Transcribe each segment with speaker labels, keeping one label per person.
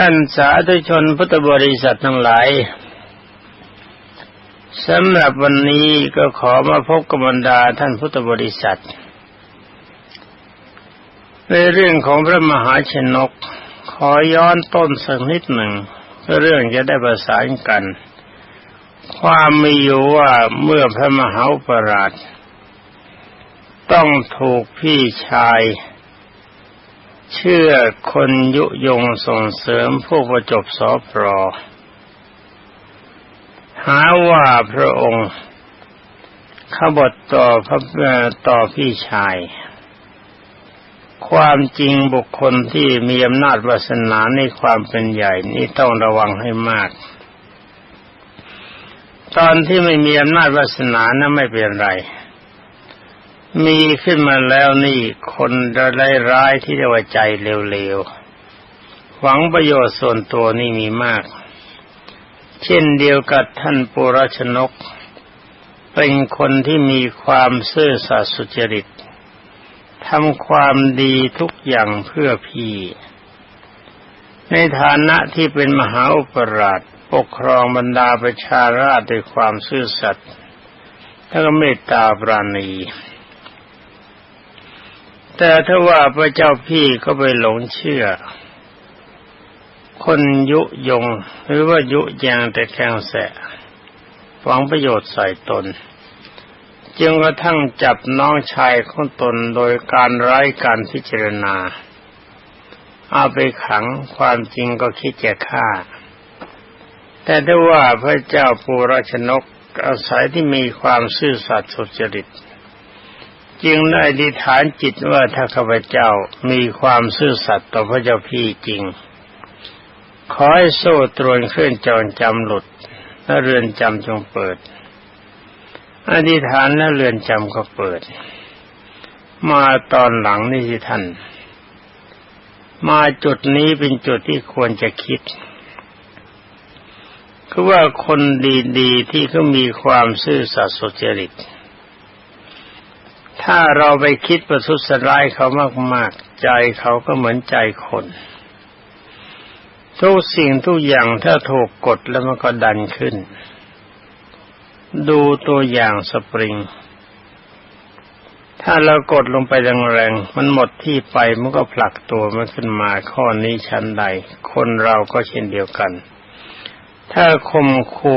Speaker 1: ท่านสาธุชนพุทธบริษัททั้งหลายสำหรับวันนี้ก็ขอมาพบกับบรรดาท่านพุทธบริษัท ในเรื่องของพระมหาชนก ขอย้อนต้นสักนิดหนึ่งเพื่อเรื่องจะได้ประสานกัน ความมีอยู่ว่าเมื่อพระมหาปราชต้องถูกพี่ชาย เชื่อคนยุยงส่งเสริมผู้ประจบสอพรอ หาว่าพระองค์ขบฏต่อพระต่อพี่ชาย ความจริงบุคคลที่มีอำนาจวาสนาในความเป็นใหญ่นี่ต้องระวังให้มาก ตอนที่ไม่มีอำนาจวาสนานะไม่เป็นไร มีขึ้นมาแล้วนี่คนจะไร้ร้ายที่เรียกว่าใจเร็วๆ หวังประโยชน์ส่วนตัวนี่มีมาก เช่นเดียวกับท่านปุรชนก เป็นคนที่มีความซื่อสัตย์สุจริตทำความดีทุกอย่างเพื่อพี่ ในฐานะที่เป็นมหาอุปราชปกครองบรรดาประชาราชด้วยความซื่อสัตย์และเมตตาปราณี แต่ถ้าว่าพระเจ้าพี่ก็ไปหลงเชื่อ คนยุยง หรือว่ายุยางแต่แกงแสหวังประโยชน์ใส่ตน จึงกระทั่งจับน้องชายของตนโดยการไร้การพิจารณา เอาไปขังความจริงก็คิดจะฆ่า แต่ถ้าว่าพระเจ้าปูราชนกอาศัยที่มีความซื่อสัตย์สุจริต จึงได้ดิฐานจิตว่าถ้าข้าพเจ้ามีความซื่อสัตย์ต่อพระเจ้าพี่จริง ขอให้โซ่ตรวนเคลื่อนจรจำหลุดและเรือนจำจงเปิด อธิษฐานและเรือนจำก็เปิด มาตอนหลังนี่สิท่าน มาจุดนี้เป็นจุดที่ควรจะคิดคือว่าคนดีๆที่เขามีความซื่อสัตย์สุจริต ถ้าเราไปคิดประทุษร้ายเขามากๆ ใจเขาก็เหมือนใจคน ทุกสิ่งทุกอย่างถ้าถูกกดแล้วมันก็ดันขึ้น ดูตัวอย่างสปริง ถ้าเรากดลงไปแรงๆมันหมดที่ไปมันก็ผลักตัวมันขึ้นมาข้อนี้ชั้นใด คนเราก็เช่นเดียวกันถ้าคมคู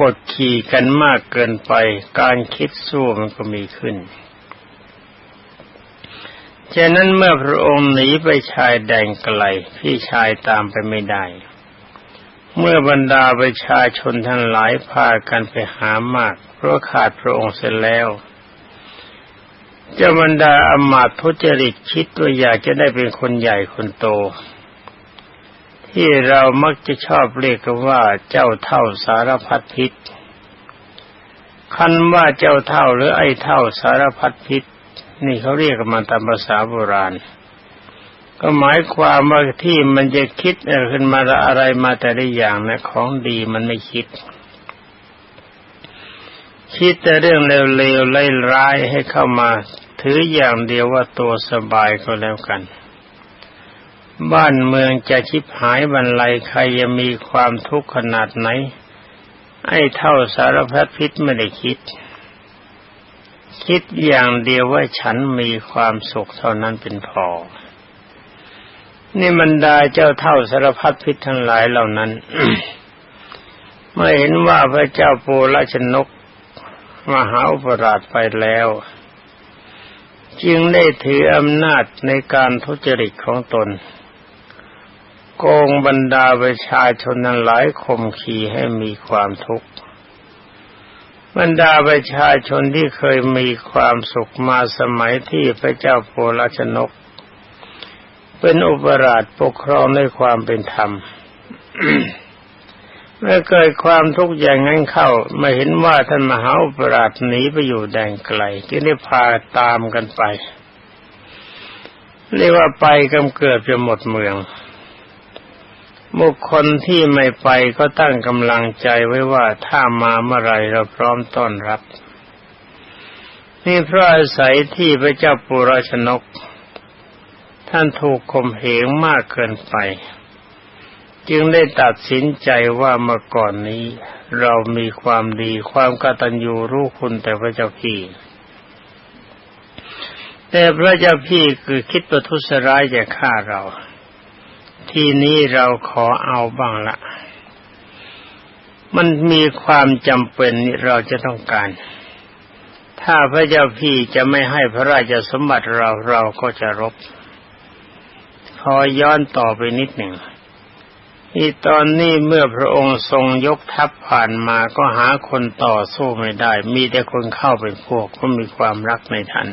Speaker 1: กดขี่กันมากเกินไป การคิดสู้มันก็มีขึ้น ฉะนั้นเมื่อพระองค์หนีไปชายแดนไกลพี่ชายตามไปไม่ได้ เมื่อบรรดาประชาชนทั้งหลายพากันไปหามาก เพราะขาดพระองค์เสร็จแล้วเจ้าบรรดาอมาตทุจริตคิดว่าอยากจะได้เป็นคนใหญ่คนโต ที่เรามักจะชอบเรียกกันว่าเจ้าเท่าสารพัดพิษคันว่าเจ้าเท่าหรือไอ้เท่าสารพัดพิษ นี่เขาเรียกกันมาตามภาษาโบราณ ก็หมายความว่าที่มันจะคิดขึ้นมาอะไรมาแต่ละอย่างนะของดีมันไม่คิด คิดแต่เรื่องเลวๆไล่ร้ายให้เข้ามา ถืออย่างเดียวว่าตัวสบายก็แล้วกัน บ้านเมืองจะชิบหายบรรลัยใครจะมีความทุกข์ขนาดไหนไอ้เท่าสารพัดพิษไม่ได้คิด คิดอย่างเดียวว่าฉันมีความสุขเท่านั้นเป็นพอ นี่บรรดาเจ้าเท่าสารพัดพิษทั้งหลายเหล่านั้น เมื่อเห็นว่าพระเจ้าปูราชนกมหาอุปราชไปแล้ว จึงได้ถืออำนาจในการทุจริตของตน โกงบรรดาประชาชนนั้นหลายข่มขีให้มีความทุกข์ บรรดาประชาชนที่เคยมีความสุขมาสมัยที่พระเจ้าโพลชนก เป็นอุปราชปกครองในความเป็นธรรมเมื่อเกิดความทุกข์อย่างนั้นเข้ามาเห็นว่าท่านมหาอุปราชหนีไปอยู่แดนไกลที่ได้พาตามกันไป เรียกว่าไปกำเกิดจะหมดเมือง บุคคลที่ไม่ไปก็ตั้งกำลังใจไว้ว่าถ้ามาเมื่อไรเราพร้อมต้อนรับ นี่เพราะอาศัยที่พระเจ้าปุราชนก ท่านถูกข่มเหงมากเกินไป จึงได้ตัดสินใจว่าเมื่อก่อนนี้ เรามีความดีความกตัญญูรู้คุณแต่พระเจ้าพี่ แต่พระเจ้าพี่คือคิดประทุษร้ายจะฆ่าเรา ทีนี้เราขอเอาบ้างละมันมีความจำเป็นเราจะต้องการ ถ้าพระเจ้าพี่จะไม่ให้พระราชสมบัติเราเราก็จะรบพอย้อนต่อไปนิดหนึ่งที่ตอนนี้เมื่อพระองค์ทรงยกทัพผ่านมาก็หาคนต่อสู้ไม่ได้ มีแต่คนเข้าเป็นพวกก็มีความรักในทัน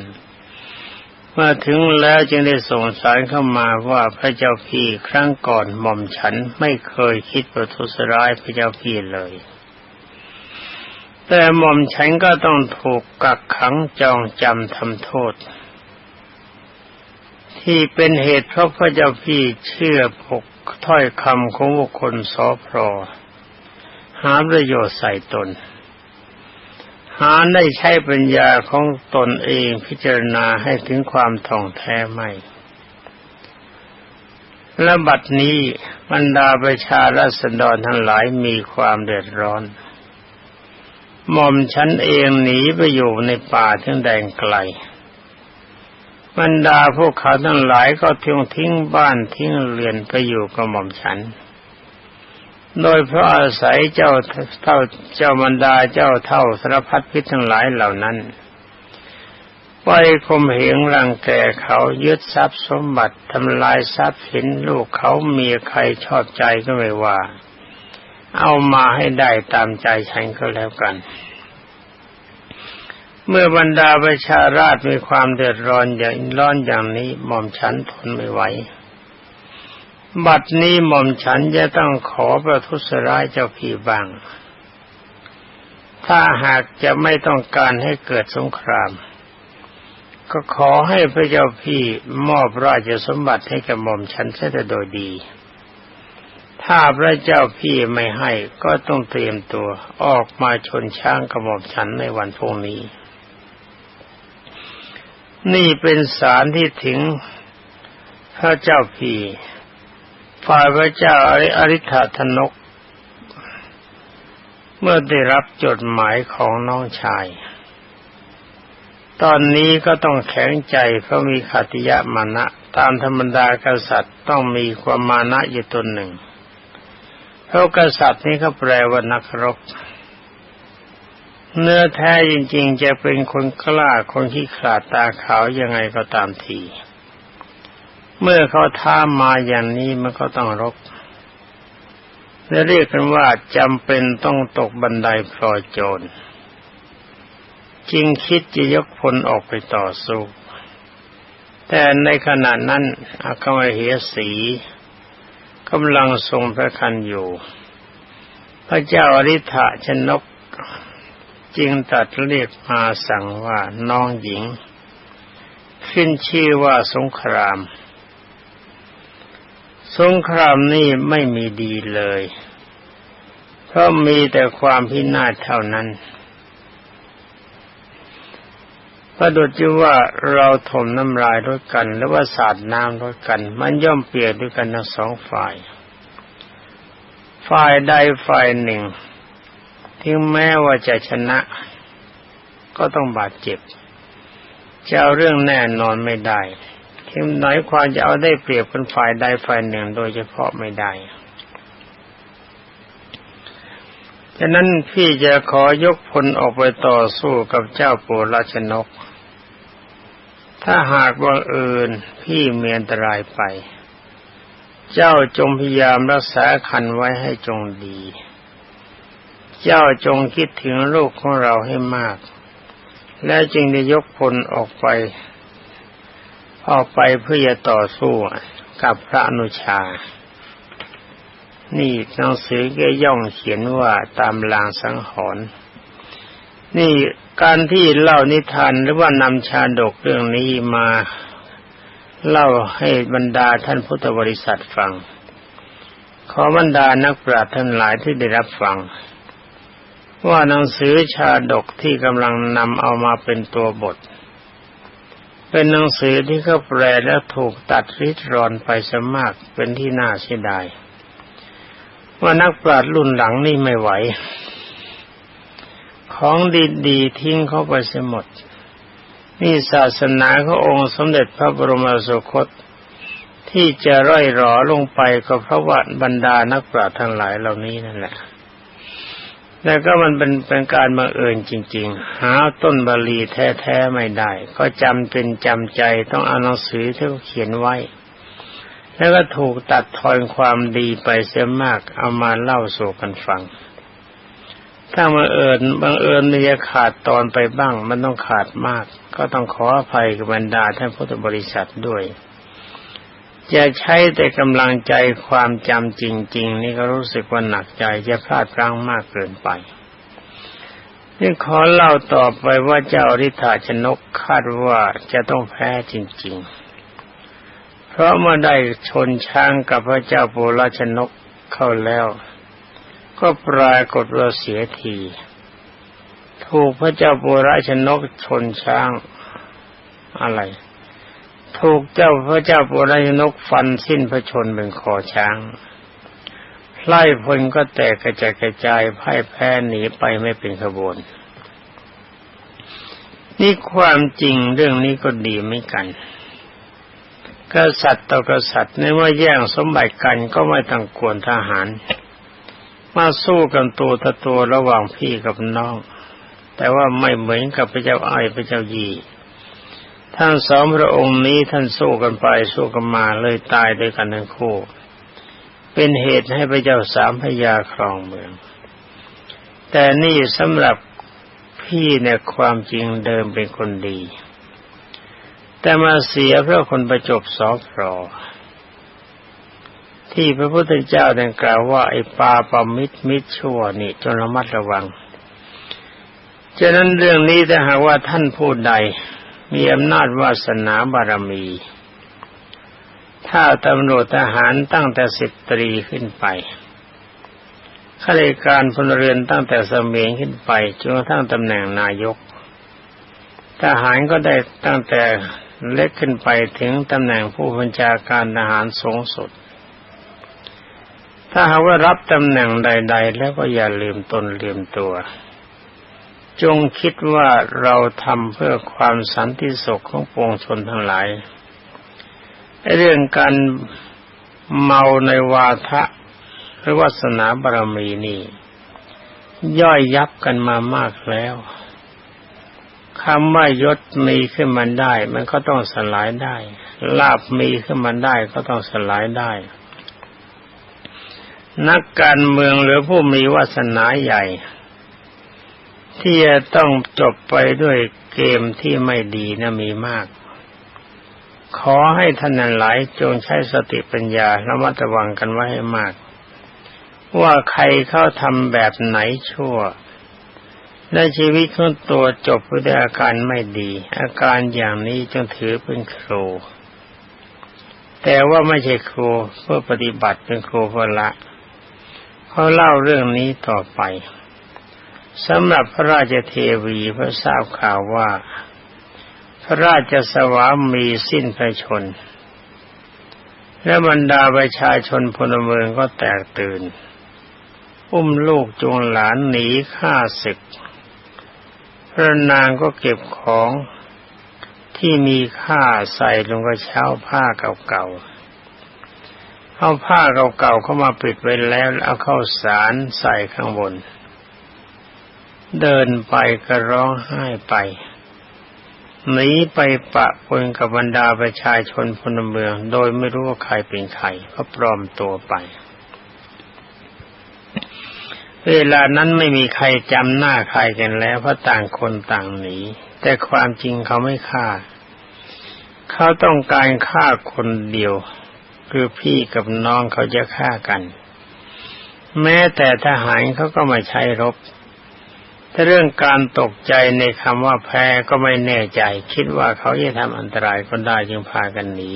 Speaker 1: มื่อถึงแล้วจึงได้ส่งสารเข้ามาว่าพระเจ้าพี่ครั้งก่อนหม่อมฉันไม่เคยคิดประทุษร้ายพระเจ้าพี่เลย แต่หม่อมฉันก็ต้องถูกกักขังจองจำทำโทษ ที่เป็นเหตุเพราะพระเจ้าพี่เชื่อพกถ้อยคำของบุคคลสอพรหาประโยชน์ใส่ตน หาได้ใช้ปัญญาของตนเองพิจารณาให้ถึงความท่องแท้ไม่ และบัดนี้บรรดาประชาราษฎรทั้งหลายมีความเดือดร้อนหม่อมฉันเองหนีไปอยู่ในป่าทั้งแดงไกลบรรดาพวกเขาทั้งหลายก็ทิ้งทิ้งบ้านทิ้งเรือนไปอยู่กับหม่อมฉัน โดยเพราะอาศัยเจ้าเท่าเจ้าบรรดาเจ้าเท่าสารพัดพิษทั้งหลายเหล่านั้นไปคมเหงรังแกเขายึดทรัพย์สมบัติทำลายทรัพย์สินลูกเขาเมียใครชอบใจก็ไม่ว่า เอามาให้ได้ตามใจฉันก็แล้วกัน เมื่อบรรดาประชาราชมีความเดือดร้อนอย่างร้อนอย่างนี้หม่อมฉันทนไม่ไหว บัดนี้หม่อมฉันจะต้องขอประทุษร้ายเจ้าพี่บาง ถ้าหากจะไม่ต้องการให้เกิดสงคราม ก็ขอให้พระเจ้าพี่มอบราชสมบัติให้กับหม่อมฉันเสียโดยดี ถ้าพระเจ้าพี่ไม่ให้ก็ต้องเตรียมตัวออกมาชนช้างกับหม่อมฉันในวันพรุ่งนี้ นี่เป็นสารที่ถึงพระเจ้าพี่ ฝ่ายพระเจ้าอริธาธนก เมื่อได้รับจดหมายของน้องชาย ตอนนี้ก็ต้องแข็งใจเพราะมีขัติยะมานะ ตามธรรมดากษัตริย์ต้องมีความมานะอยู่ตนหนึ่ง เพราะกษัตริย์นี้เขาแปลว่านักรบเนื้อแท้จริงๆ จะเป็นคนกล้าคนที่ขาดตาขาวยังไงก็ตามที เมื่อเขาท้ามาอย่างนี้มันก็ต้องรบและเรียกกันว่าจำเป็นต้องตกบันไดพลอยโจรจึงคิดจะยกพลออกไปต่อสู้แต่ในขณะนั้นอาคมเหสีกำลังทรงพระคันอยู่ พระเจ้าอริ t ะชนก จึงตัดเรียกมาสั่งว่าน้องหญิง ขึ้นชื่อว่าสงคราม สงครามนี่ไม่มีดีเลย เพราะมีแต่ความพินาศเท่านั้นประดุจว่าเราถมน้ำลายด้วยกัน หรือว่าสาดน้ำด้วยกัน มันย่อมเปียกด้วยกันทั้งสองฝ่าย ฝ่ายใดฝ่ายหนึ่งถึงแม้ว่าจะชนะ ก็ต้องบาดเจ็บจะเอาเรื่องแน่นอนไม่ได้ ทีมไหนความจะเอาได้เปรียบคนฝ่ายใดฝ่ายหนึ่งโดยเฉพาะไม่ได้ฉะนั้นพี่จะขอยกพลออกไปต่อสู้กับเจ้าปู่ราชนก ถ้าหากว่าเอิญพี่เมียนตรายไป เจ้าจงพยายามรักษาคันไว้ให้จงดี เจ้าจงคิดถึงลูกของเราให้มาก และจึงได้ยกพลออกไป ออกไปเพื่อจะต่อสู้กับพระอนุชา นี่หนังสือก็ย่องเขียนว่าตามลางสังหรณ์นี่การที่เล่านิทานหรือว่านำชาดกเรื่องนี้มาเล่าให้บรรดาท่านพุทธบริษัทฟัง ขอบรรดานักปราชญ์ท่านหลายที่ได้รับฟัง ว่าหนังสือชาดกที่กำลังนำเอามาเป็นตัวบท เป็นหนังสือที่เขาแปลและถูกตัดริดรอนไปสมากเป็นที่น่าเสียดาย ว่านักปราชญ์รุ่นหลังนี่ไม่ไหว ของดีๆทิ้งเข้าไปเสียหมด นี่ศาสนาขององค์สมเด็จพระบรมสุคต ที่จะร่อยหรอลงไปก็เพราะว่าบรรดานักปราชญ์ทั้งหลายเหล่านี้นั่นแหละ แล้วก็มันเป็นเป็นการบังเอิญจริง ๆ หาต้นบาลีแท้ๆไม่ได้ ก็จำเป็นจำใจต้องเอาหนังสือที่เขาเขียนไว้ แล้วก็ถูกตัดทอนความดีไปเสียมากเอามาเล่าสู่กันฟัง ถ้าบังเอิญบังเอิญมันจะขาดตอนไปบ้าง มันต้องขาดมาก ก็ต้องขออภัยกับบรรดาท่านพุทธบริษัทด้วย จะใช้แต่กำลังใจความจำจริง ๆ นี่ก็รู้สึกว่าหนักใจจะพลาดพลั้งมากเกินไปนี่ขอเล่าต่อไปว่าเจ้าริธาชนกคาดว่าจะต้องแพ้จริง ๆ เพราะเมื่อได้ชนช้างกับพระเจ้าปุราชนกเข้าแล้ว ก็ปรากฏว่าเสียที ถูกพระเจ้าปุราชนกชนช้างอะไร ถูกเจ้าพระเจ้าปุรายนกฟันสิ้นพระชนเป็นคอช้างไล่พลก็แตกกระจายกระจายพ่ายแพ้หนีไปไม่เป็นขบวน นี่ความจริงเรื่องนี้ก็ดีไม่กันกษัตริย์ต่อกษัตริย์ในเมื่อแย่งสมบัติกันก็ไม่ต้องกวนทหาร มาสู้กันตัวต่อตัวระหว่างพี่กับน้อง แต่ว่าไม่เหมือนกับพระเจ้าไอ้พระเจ้ายี ทั้งสองพระองค์นี้ท่านสู้กันไปสู้กันมาเลยตายด้วยกันทั้งคู่ เป็นเหตุให้พระเจ้าสามพยาครองเมือง แต่นี่สำหรับพี่เนี่ยความจริงเดิมเป็นคนดี แต่มาเสียเพราะคนประจบสอบรอที่พระพุทธเจ้าได้กล่าวว่าไอ้ปาปมิตรมิตรชั่วนี่จนระมัดระวังฉะนั้นเรื่องนี้ถ้าหากว่าท่านพูดใด มีอำนาจวาสนาบารมี ถ้าตำรวจทหารตั้งแต่สิบตรีขึ้นไปข้าราชการพลเรือนตั้งแต่สมียงขึ้นไปจนกระทั่งตำแหน่งนายก ทหารก็ได้ตั้งแต่เล็กขึ้นไปถึงตำแหน่งผู้บัญชาการทหารสูงสุด ถ้าหากว่ารับตำแหน่งใด ๆ แล้วก็อย่าลืมตนลืมตัว จงคิดว่าเราทำเพื่อความสันติสุขของปวงชนทั้งหลายเรื่องการเมาในวาทะหรือวาสนาบารมีนี่ ย่อยยับกันมามากแล้วคำว่ายศมีขึ้นมาได้ มันก็ต้องสลายได้ ลาบมีขึ้นมาได้ก็ต้องสลายได้ นักการเมืองหรือผู้มีวาสนาใหญ่ ที่จะต้องจบไปด้วยเกมที่ไม่ดีนะมีมาก ขอให้ท่านหลายจงใช้สติปัญญาระมัดระวังกันไว้ให้มาก ว่าใครเข้าทำแบบไหนชั่วและชีวิตของตัวจบด้วยอาการไม่ดี อาการอย่างนี้จงถือเป็นครู แต่ว่าไม่ใช่ครูเพื่อปฏิบัติเป็นครูเพื่อละเขาเล่าเรื่องนี้ต่อไป สำหรับพระราชเทวีพระทราบข่าวว่า พระราชสวามีสิ้นพระชน และบรรดาประชาชนพลเมืองก็แตกตื่น อุ้มลูกจูงหลานหนีฆ่าศึก พระนางก็เก็บของที่มีค่าใส่ลงกระเช้าผ้าเก่าๆ เอาผ้าเก่าๆเข้ามาปิดไว้แล้วเอาเข้าสารใส่ข้างบน เดินไปก็ร้องไห้ไปหนีไปปะปนกับบรรดาประชาชนพลเมือง โดยไม่รู้ว่าใครเป็นใครก็ปลอมตัวไป เวลานั้นไม่มีใครจำหน้าใครกันแล้วเพราะต่างคนต่างหนีแต่ความจริงเขาไม่ฆ่า เขาต้องการฆ่าคนเดียว คือพี่กับน้องเขาจะฆ่ากัน แม้แต่ทหารเขาก็มาใช้รบ ถ้าเรื่องการตกใจในคำว่าแพ้ก็ไม่แน่ใจ คิดว่าเขาจะทำอันตรายก็ได้จึงพากันหนี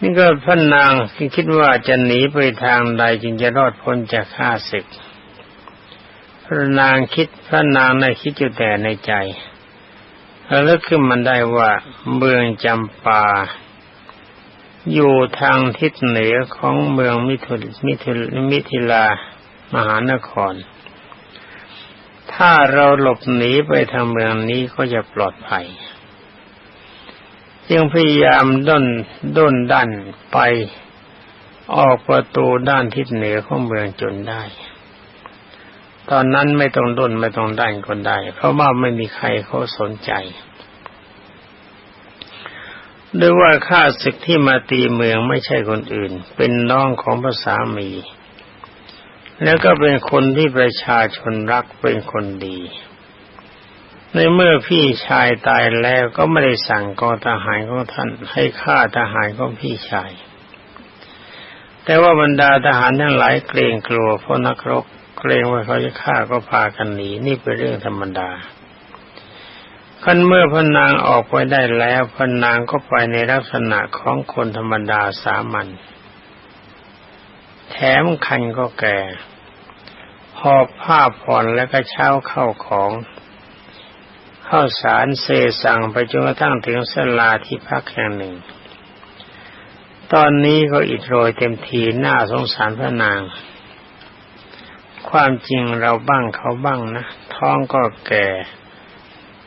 Speaker 1: นี่ก็พระนางคิดว่าจะหนีไปทางใดจึงจะรอดพ้นจากข้าศึกพระนางคิดพระนางในคิดอยู่แต่ในใจแล้วขึ้นมันได้ว่าเมืองจำปา อยู่ทางทิศเหนือของเมืองมิถุมิถุมิถิลามหานคร ถ้าเราหลบหนีไปทางเมืองนี้ก็จะปลอดภัย จึงพยายามด้นด้นดันไปออกประตูด้านทิศเหนือของเมืองจนได้ ตอนนั้นไม่ต้องด้นไม่ต้องดันก็ได้ เพราะว่าไม่มีใครเขาสนใจด้วยว่าข้าศึกที่มาตีเมืองไม่ใช่คนอื่น เป็นน้องของพระสามี แล้วก็เป็นคนที่ประชาชนรักเป็นคนดี ในเมื่อพี่ชายตายแล้วก็ไม่ได้สั่งกองทหารของท่าน ให้ฆ่าทหารของพี่ชาย แต่ว่าบรรดาทหารทั้งหลายเกรงกลัวเพราะนักรบเกรงว่าเขาจะฆ่าก็พากันหนีนี่เป็นเรื่องธรรมดาคันเมื่อพนางออกไปได้แล้วพนางก็ไปในลักษณะของคนธรรมดาสามัญ แถมคันก็แก่หอบผ้าผ่อนและก็เช้าเข้าของ เข้าสารเซสั่งไปจนกระทั่งถึงสลาที่พักแห่งหนึ่ง ตอนนี้ก็อิดโรยเต็มทีหน้าสงสารพระนาง ความจริงเราบ้างเขาบ้างนะท้องก็แก่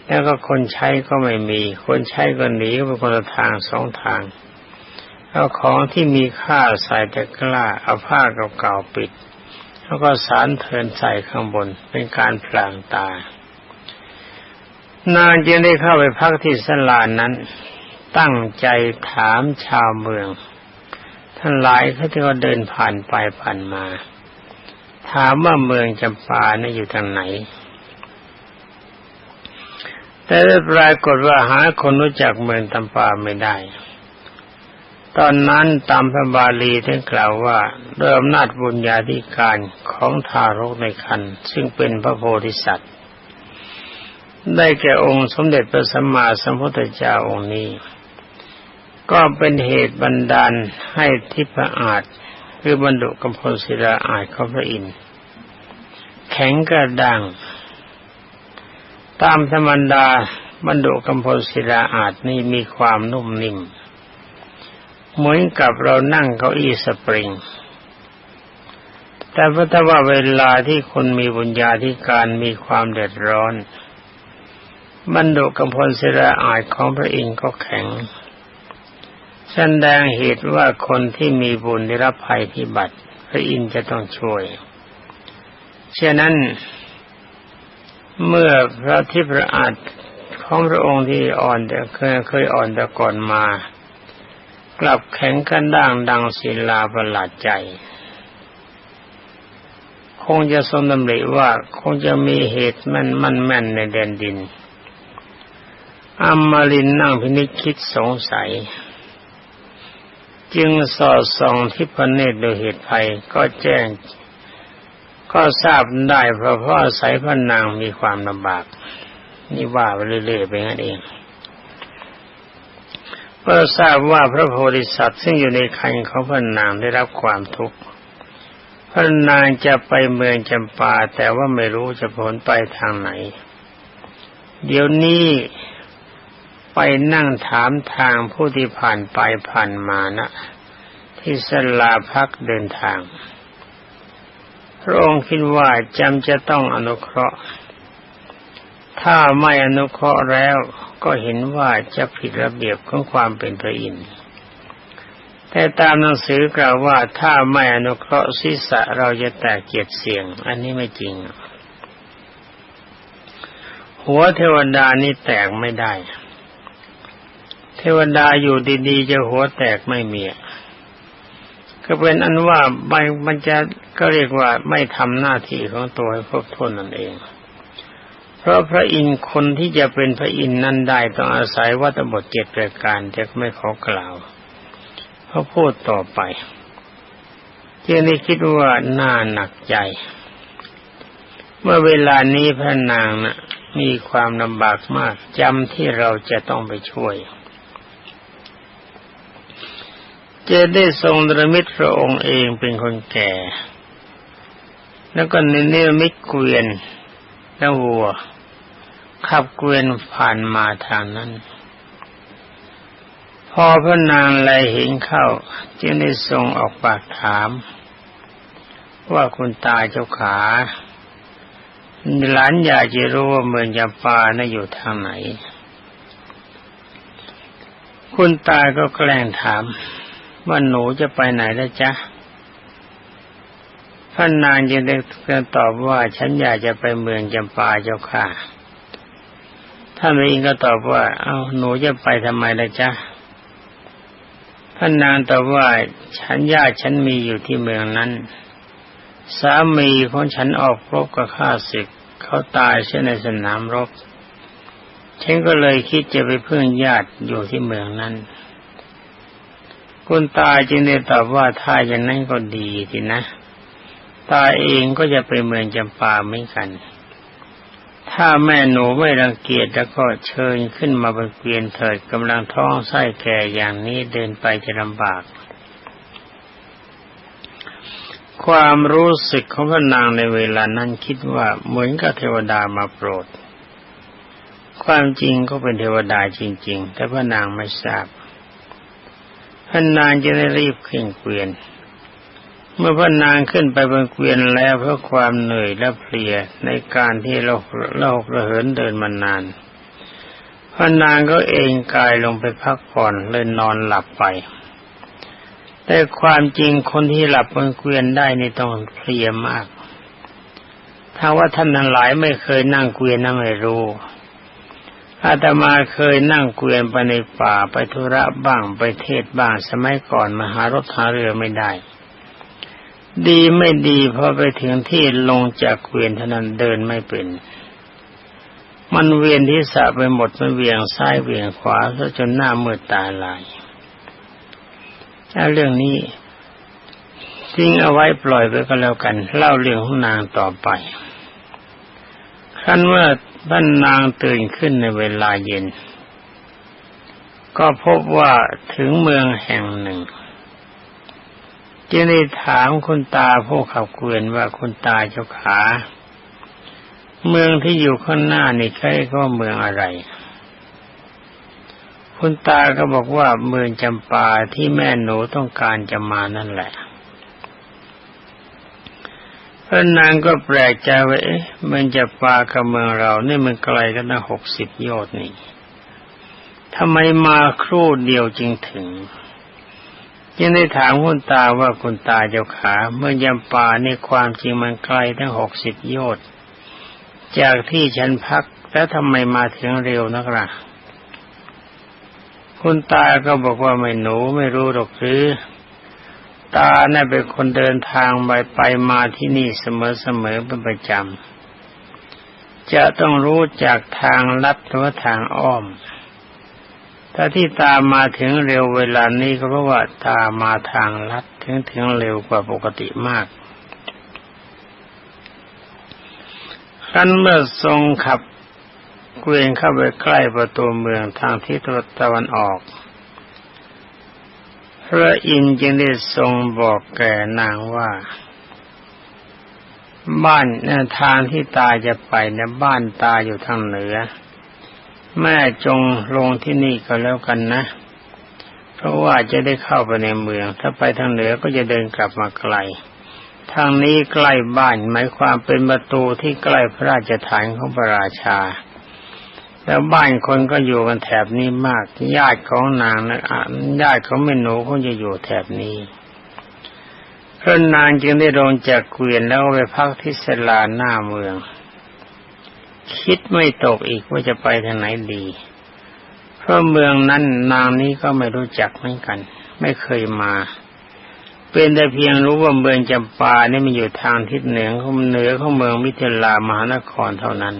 Speaker 1: แล้วก็คนใช้ก็ไม่มี คนใช้ก็หนีไปคนละทางสองทาง เอาของที่มีค่าใส่แต่กล้าเอาผ้าเก่าๆปิด แล้วก็สารเทินใส่ข้างบนเป็นการพลางตา นางจึงได้เข้าไปพักที่สลานนั้น ตั้งใจถามชาวเมือง ท่านหลายเขาที่เขาเดินผ่านไปผ่านมา ถามว่าเมืองจำปานะ่อยู่ทางไหนแต่ด้ปรากฏว่าหาคนรู้จักเมืองตำปาไม่ได้ ตอนนั้นตามพระบาลีท่านกล่าวว่าด้วยอำนาจบุญญาธิการของทารกในคันซึ่งเป็นพระโพธิสัตว์ ได้แก่องค์สมเด็จพระสัมมาสัมพุทธเจ้าองค์นี้ ก็เป็นเหตุบันดาลให้ทิพอาจคือบรรดุกำพลศิลาอาจของพระอินทร์แข็งกระดังตามธรรมดาบรรดุกำพลศิลาอาจนี่มีความนุ่มนิ่ม เหมือนกับเรานั่งเก้าอี้สปริง แต่พระถ้าว่าเวลาที่คนมีบุญญาธิการมีความเดือดร้อนบรรดุกำพลศิลาอาจของพระอินทร์ก็แข็งแสดงเหตุว่าคนที่มีบุญได้รับภัยพิบัติ พระอินทร์จะต้องช่วยฉะนั้น เมื่อพระทิพระอาจของพระองค์ที่อ่อนเคยเคยอ่อนแต่ก่อนมา กลับแข็งกันด่างดังศิลาประหลาดใจ คงจะทรงดำริว่าคงจะมีเหตุแม่นมั่นแม่นในแดนดินอัมมารินนั่งพินิจคิดสงสัย จึงสอดส่องที่พเนตรโดยเหตุภัยก็แจ้ง ก็ทราบได้เพราะพ่อสายพระนางมีความลำบาก นี่ว่าไปเรื่อยๆไปงั้นเอง ก็ทราบว่าพระโพธิสัตว์ซึ่งอยู่ในคันของพระนางได้รับความทุกข์พระนางจะไปเมืองจำปาแต่ว่าไม่รู้จะผลไปทางไหน เดี๋ยวนี้ไปนั่งถามทางผู้ที่ผ่านไปผ่านมานะที่สลาพักเดินทาง พระองค์คิดว่าจำจะต้องอนุเคราะห์ ถ้าไม่อนุเคราะห์แล้ว ก็เห็นว่าจะผิดระเบียบของความเป็นพระอินทร์แต่ตามหนังสือกล่าวว่าถ้าไม่อนุเคราะห์ศีรษะเราจะแตกเกียรติเสียง อันนี้ไม่จริง หัวเทวดานี่แตกไม่ได้ เทวดาอยู่ดีๆจะหัวแตกไม่มีก็เป็นอันว่าใบมันจะก็เรียกว่าไม่ทำหน้าที่ของตัวให้ครบถ้วนนั่นเอง ราะพระอินทร์คนที่จะเป็นพระอินทร์นั้นได้ต้องอาศัยวัตบทเจ็ดประการจะไม่ขอกล่าวเขาพูดต่อไปเจนี่คิดว่าน่าหนักใจ เมื่อเวลานี้พระนางนะ่ะมีความลำบากมากจำที่เราจะต้องไปช่วย จะได้ทรงดรมิตรพระองค์เองเป็นคนแก่ แล้วก็ในเนื้อมิเกวียนและวัว ขับเกวียนผ่านมาทางนั้น พอพระนางไลเห็นเข้า จึงได้ทรงออกปากถาม ว่าคุณตาเจ้าขาหลานอยากจะรู้ว่าเมืองยาปานะ่ะอยู่ทางไหน คุณตาก็แกล้งถาม ว่าหนูจะไปไหนแล้วจ๊ะพระนางจึงได้ตอบว่าฉันอยากจะไปเมืองจำปาเจ้าค่ะ ท่านเองก็ตอบว่า เอาหนูจะไปทำไมล่ะจ๊ะพระนนางตอบว่าฉันญาติฉันมีอยู่ที่เมืองนั้น สามีของฉันออกรบกับข้าศึกเขาตายเช่นในสนามรบ ฉันก็เลยคิดจะไปพึ่งญาติอยู่ที่เมืองนั้นคุณตาจึงได้ตอบว่าถ้าอย่างนั้นก็ดีทีนะ ตายเองก็จะไปเมืองจำปาเหมือนกัน ถ้าแม่หนูไม่รังเกียจแล้วก็เชิญขึ้นมาบนเกวียนเถิดกำลังท้องไส้แก่อย่างนี้เดินไปจะลำบาก ความรู้สึกของพระนางในเวลานั้นคิดว่าเหมือนกับเทวดามาโปรด ความจริงก็เป็นเทวดาจริง ๆ แต่พระนางไม่ทราบพระนางจะได้รีบขึ้นเกวียน เมื่อพระนางขึ้นไปบนเกวียนแล้วเพราะความเหนื่อยและเพลียในการที่เราเราระเหินเดินมานาน พระนางก็เองกายลงไปพักผ่อนเลยนอนหลับไป แต่ความจริงคนที่หลับบนเกวียนได้นี่ต้องเพลียมาก ถ้าว่าท่านทั้งหลายไม่เคยนั่งเกวียนนั่งไม่รู้อาตมาเคยนั่งเกวียนไปในป่าไปธุระบ้างไปเทศบ้างสมัยก่อนมหารถหาเรือไม่ได้ ดีไม่ดีพอไปถึงที่ลงจากเกวียนเท่านั้นเดินไม่เป็น มันเวียนที่สะไปหมดมันเวียงซ้ายเวียงขวาซะจนหน้ามืดตาลายถ้าเรื่องนี้ทิ้งเอาไว้ปล่อยไปก็แล้วกัน เล่าเรื่องของนางต่อไปขั้นเมื่อท่านนางตื่นขึ้นในเวลาเย็น ก็พบว่าถึงเมืองแห่งหนึ่ง จึงได้ถามคุณตาผู้ขับเกวียนว่าคุณตาเจ้าขา เมืองที่อยู่ข้างหน้านี่ใครก็เมืองอะไร คุณตาก็บอกว่าเมืองจำปาที่แม่หนูต้องการจะมานั่นแหละพระนางก็แปลกใจว่าเอ๊ะมืองจำปากับเมืองเรานี่มันไกลกันตั้งหกสิบโยชน์นี่ทำไมมาครู่เดียวจึงถึง ยังได้ถามคุณตาว่าคุณตาเจ้าขา เมื่อยำป่าในความจริงมันไกลทั้งหกสิบโยชน์จากที่ฉันพักแล้วทำไมมาถึงเร็วนักล่ะ คุณตาก็บอกว่าไม่หนูไม่รู้หรอกหรือ ตาน่ะเป็นคนเดินทางไปไปมาที่นี่เสมอๆเป็นประจำจะต้องรู้จากทางลัดหรือทางอ้อม ถ้าที่ตามมาถึงเร็วเวลานี้ก็เพราะว่าตามมาทางลัดถึงถึงเร็วกว่าปกติมากคันเมื่อทรงขับเกวียนเข้าไปใกล้ประตูเมืองทางทิศตะวันออก พระอินทร์จึงได้ทรงบอกแก่นางว่า บ้านทางที่ตาจะไปเนี่ยบ้านตาอยู่ทางเหนือ แม่จงลงที่นี่ก็แล้วกันนะ เพราะว่าจะได้เข้าไปในเมือง ถ้าไปทางเหนือก็จะเดินกลับมาไกล ทางนี้ใกล้บ้านหมายความเป็นประตูที่ใกล้พระราชฐานของพระราชา แล้วบ้านคนก็อยู่กันแถบนี้มาก ญาติของนางนะญาติของแม่หนูคงจะอยู่แถบนี้พระนางจึงได้ลงจากเกวียนแล้วไปพักที่สลาหน้าเมือง คิดไม่ตกอีกว่าจะไปทางไหนดี เพราะเมืองนั้นนางนี้ก็ไม่รู้จักเหมือนกัน ไม่เคยมา เป็นแต่เพียงรู้ว่าเมืองจำปาเนี่ยมันอยู่ทางทิศเหนือของเหนือของเมืองมิถิลามหานครเท่านั้น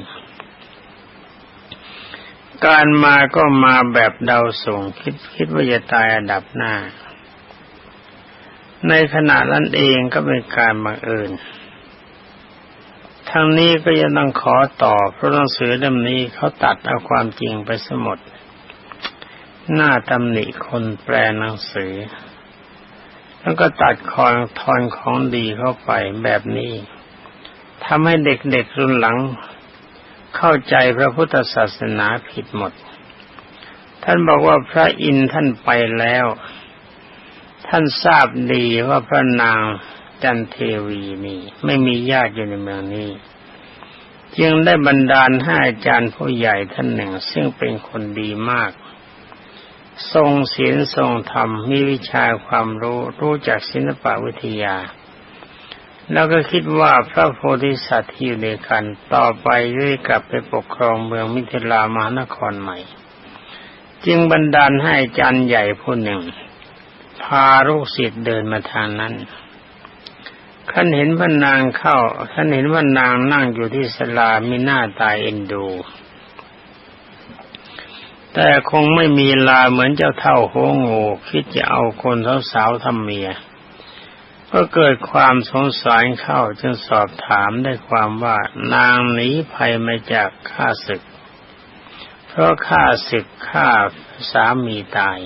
Speaker 1: การมาก็มาแบบเดาส่งคิดคิดว่าจะตายอันดับหน้า ในขณะนั้นเองก็เป็นการบังเอิญ ทางนี้ก็ยังต้องขอต่อเพราะหนังสือเล่มนี้เขาตัดเอาความจริงไปสมดหน้าตำหนิคนแปลหนังสือ แล้วก็ตัดคอนทอนของดีเข้าไปแบบนี้ทำให้เด็กๆรุ่นหลัง เข้าใจพระพุทธศาสนาผิดหมด ท่านบอกว่าพระอินท่านไปแล้ว ท่านทราบดีว่าพระนาง จันเทวีนี่ ไม่มีญาติอยู่ในเมืองนี้ จึงได้บันดาลให้อาจารย์ผู้ใหญ่ท่านหนึ่ง ซึ่งเป็นคนดีมาก ทรงศีลทรงธรรมมีวิชาความรู้รู้จักศิลปวิทยา แล้วก็คิดว่าพระโพธิสัตว์ที่อยู่ในกันต่อไปได้กลับไปปกครองเมืองมิถิลามหานครใหม่ จึงบันดาลให้อาจารย์ใหญ่ผู้หนึ่ง พาลูกศิษย์เดินมาทางนั้น ขันเห็นพระนางเข้าขันเห็นว่านางนั่งอยู่ที่สลามีหน้าตายเอ็นดู แต่คงไม่มีลาเหมือนเจ้าเท่าโหงูคิดจะเอาคนสาวๆทำเมีย ก็เกิดความสงสารเข้าจึงสอบถามได้ความว่านางหนีภัยมาจากข้าศึก เพราะข้าศึกฆ่าสามีตาย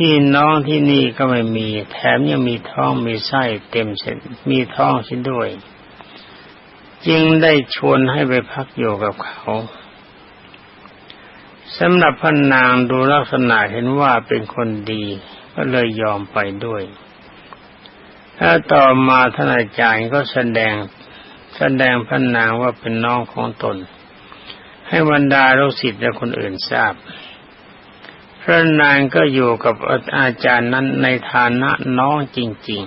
Speaker 1: พี่น้องที่นี่ก็ไม่มี แถมยังมีท้องมีไส้เต็มเส้นมีท้องเช่นด้วย จึงได้ชวนให้ไปพักอยู่กับเขาสำหรับพนนางดูลักษณะเห็นว่าเป็นคนดี ก็เลยยอมไปด้วย ถ้าต่อมาท่านอาจารย์ก็แสดงแสดงพนนางว่าเป็นน้องของตน ให้บรรดาลูกศิษย์และคนอื่นทราบ พระนางก็อยู่กับอาจารย์นั้นในฐานะน้องจริง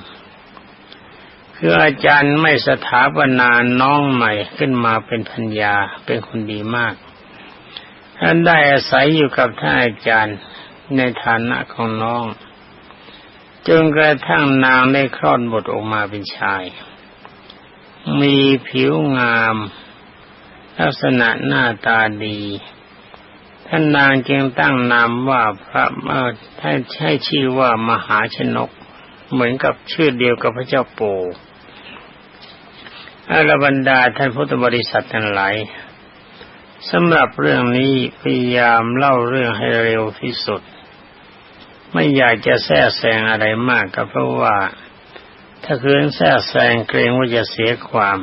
Speaker 1: ๆ คืออาจารย์ไม่สถาปนาน้องใหม่ขึ้นมาเป็นพัญญาเป็นคนดีมากท่านได้อาศัยอยู่กับท่านอาจารย์ในฐานะของน้องจนกระทั่งนางได้คลอดบทออกมาเป็นชาย มีผิวงาม ลักษณะหน้าตาดี ท่านนางจึงตั้งนามว่าพระท่านใช้ชื่อว่ามหาชนก เหมือนกับชื่อเดียวกับพระเจ้าปู่อรบรรดาท่านพุทธบริษัททั้งหลายสำหรับเรื่องนี้พยายามเล่าเรื่องให้เร็วที่สุด ไม่อยากจะแทรกแซงอะไรมากก็เพราะว่า ถ้าคืนแทรกแซงเกรงว่าจะเสียความ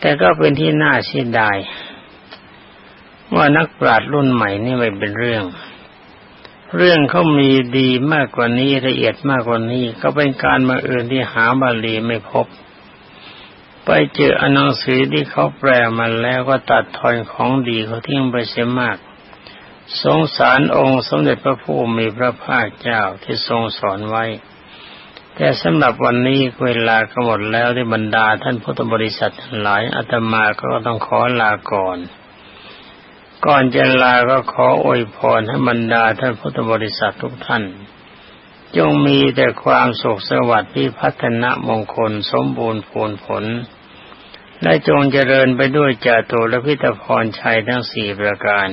Speaker 1: แต่ก็เป็นที่น่าเสียดาย ว่านักปราชญ์รุ่นใหม่นี่ไม่เป็นเรื่อง เรื่องเขามีดีมากกว่านี้ละเอียดมากกว่านี้ ก็เป็นการมาเอื่นที่หาบาลีไม่พบ ไปเจออนังสือที่เขาแปลมาแล้วก็ตัดทอนของดีเขาทิ้งไปเสียมาก สงสารองค์สมเด็จพระผู้มีพระภาคเจ้าที่ทรงสอนไว้ แต่สำหรับวันนี้เวลาก็หมดแล้วที่บรรดาท่านพุทธบริษัททั้งหลายอาตมาก็ต้องขอลาก่อน ก่อนจะลาก็ขออวยพรให้บรรดาท่านพุทธบริษัททุกท่าน จงมีแต่ความสุขสวัสดิ์ที่พัฒนามงคลสมบูรณ์ผลผล และจงเจริญไปด้วยจาตุและพิทพรชัยทั้งสี่ประการ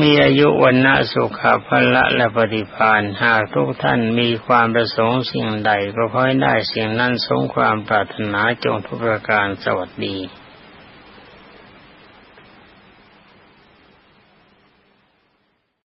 Speaker 1: มีอายุวันนะสุขภาละและปฏิพานหากทุกท่านมีความประสงค์สิ่งใดก็ขอให้ได้สิ่งนั้นสงความปรารถนาจงทุกประการสวัสดี